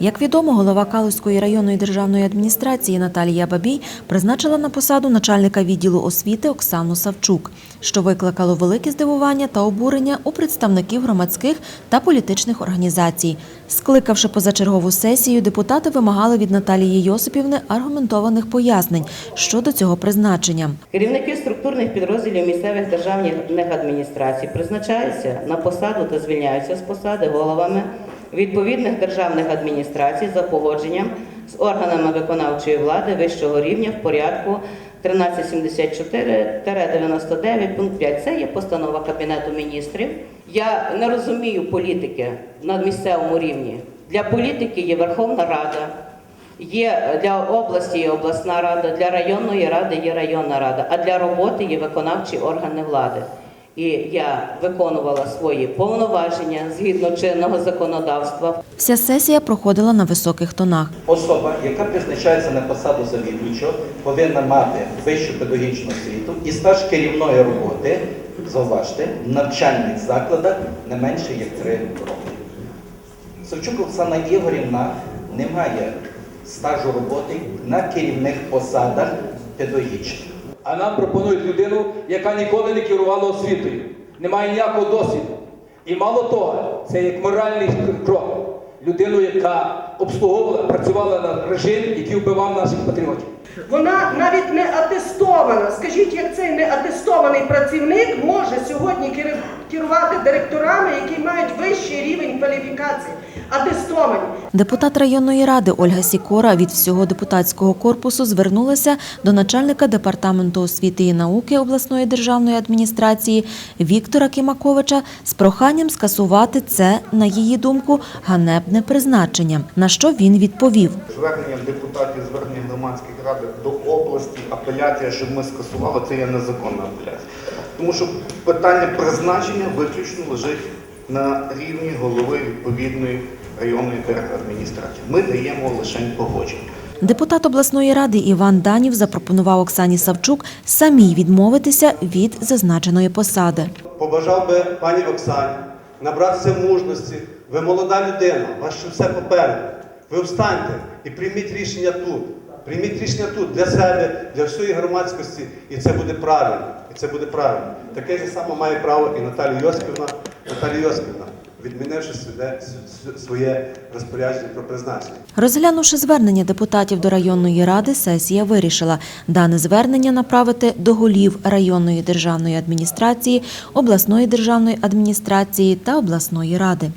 Як відомо, голова Калузької районної державної адміністрації Наталія Бабій призначила на посаду начальника відділу освіти Оксану Савчук, що викликало велике здивування та обурення у представників громадських та політичних організацій. Скликавши позачергову сесію, депутати вимагали від Наталії Йосипівни аргументованих пояснень щодо цього призначення. Керівники структурних підрозділів місцевих державних адміністрацій призначаються на посаду та звільняються з посади головами відповідних державних адміністрацій за погодженням з органами виконавчої влади вищого рівня в порядку 1374-99 пункт 5. Це є постанова Кабінету міністрів. Я не розумію політики на місцевому рівні. Для політики є Верховна Рада. Є для області є обласна рада, для районної ради є районна рада, а для роботи є виконавчі органи влади. І я виконувала свої повноваження згідно чинного законодавства. Вся сесія проходила на високих тонах. Особа, яка призначається на посаду завідувача, повинна мати вищу педагогічну освіту і стаж керівної роботи, зауважте, в навчальних закладах не менше як 3 роки. Савчук Оксана Ігорівна не має стажу роботи на керівних посадах педагогічних. А нам пропонують людину, яка ніколи не керувала освітою, не має ніякого досвіду. І мало того, це як моральний крок. Людину, яка обслуговувала, працювала на режим, який вбивав наших патріотів. Вона навіть не атестована. Скажіть, як цей неатестований працівник може сьогодні керувати директорами, які мають вищий рівень кваліфікації, атестовані. Депутат районної ради Ольга Сікора від всього депутатського корпусу звернулася до начальника департаменту освіти і науки обласної державної адміністрації Віктора Кимаковича з проханням скасувати це, на її думку, ганебне призначення. На що він відповів. Звернення депутатів, звернення громадських рад до області, апеляція, щоб ми скасували, це є незаконна апеляція. Тому що питання призначення виключно лежить на рівні голови відповідної районної держадміністрації. Ми даємо лише погодження. Депутат обласної ради Іван Данів запропонував Оксані Савчук самій відмовитися від зазначеної посади. побажав би пані Оксані набратися мужності. Ви молода людина, у вас ще все попереду. Ви встаньте і прийміть рішення тут. Прийміть рішення тут для себе, для всієї громадськості, і це буде правильно. І це буде правильно. Таке ж саме має право і Наталія Йосипівна, Наталія Йосипівна, відмінивши своє, розпорядження про призначення. Розглянувши звернення депутатів до районної ради, сесія вирішила дане звернення направити до голів районної державної адміністрації, обласної державної адміністрації та обласної ради.